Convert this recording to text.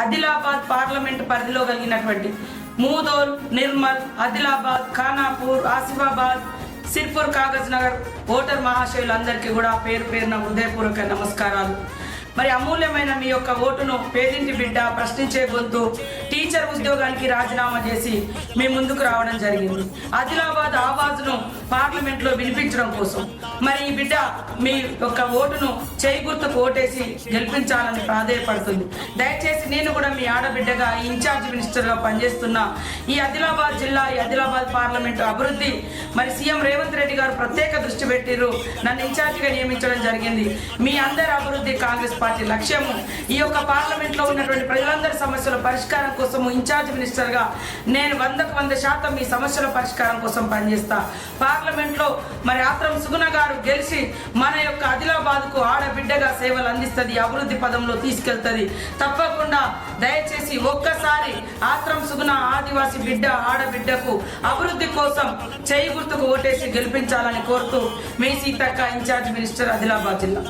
Adilabad parliament పరిధిలో కలిగినటువంటి Mudhole Nirmal Adilabad Khanapur Asifabad Sirpur Kagaz Nagar voter మహాశయులందరికీ కూడా పేరు పేరున హృదయపూర్వక నమస్కారాలు. మరి అమూల్యమైన మీ యొక్క ఓటును పేదింటి బిడ్డ ప్రశ్నించే గొంతు టీచర్ ఉద్యోగానికి రాజీనామా చేసి మీ ముందుకు రావడం జరిగింది. ఆదిలాబాద్ ఆవాజ్ను పార్లమెంట్లో వినిపించడం కోసం. మరి ఈ బిడ్డ మీ యొక్క ఓటును చేయి గుర్తుకు ఓటేసి గెలిపించాలని ప్రాధాయపడుతుంది. దయచేసి నేను కూడా మీ ఆడబిడ్డగా ఇన్ఛార్జ్ మినిస్టర్ మినిస్టర్గా పనిచేస్తున్న ఈ ఆదిలాబాద్ జిల్లా ఈ ఆదిలాబాద్ పార్లమెంటు అభివృద్ధి. మరి సీఎం రేవంత్ రెడ్డి గారు ప్రత్యేక దృష్టి పెట్టిర్రు. నన్ను ఇన్ఛార్జిగా నియమించడం జరిగింది. మీ అందరి అభివృద్ధి కాంగ్రెస్ పార్టీ లక్ష్యము. ఈ యొక్క పార్లమెంట్లో ఉన్నటువంటి ప్రజలందరి సమస్యల పరిష్కారం కోసం ఇన్ఛార్జ్ మినిస్టర్గా నేను వందకు వంద శాతం మీ సమస్యల పరిష్కారం కోసం పనిచేస్తా. పార్లమెంట్లో మరి ఆత్రం సుగుణ గారు గెలిచి మన యొక్క ఆదిలాబాద్కు ఆడబిడ్డగా సేవలు అందిస్తుంది అభివృద్ధి పదంలో తీసుకెళ్తుంది. తప్పకుండా దయచేసి ఒక్కసారి ఆత్రం సుగుణ ఆదివాసి బిడ్డ ఆడబిడ్డకు అభివృద్ధి కోసం చేయి గుర్తుకు ఓటేసి గెలిపించాలని కోరుతూ మీ Seethakka in charge minister Adilabad జిల్లా.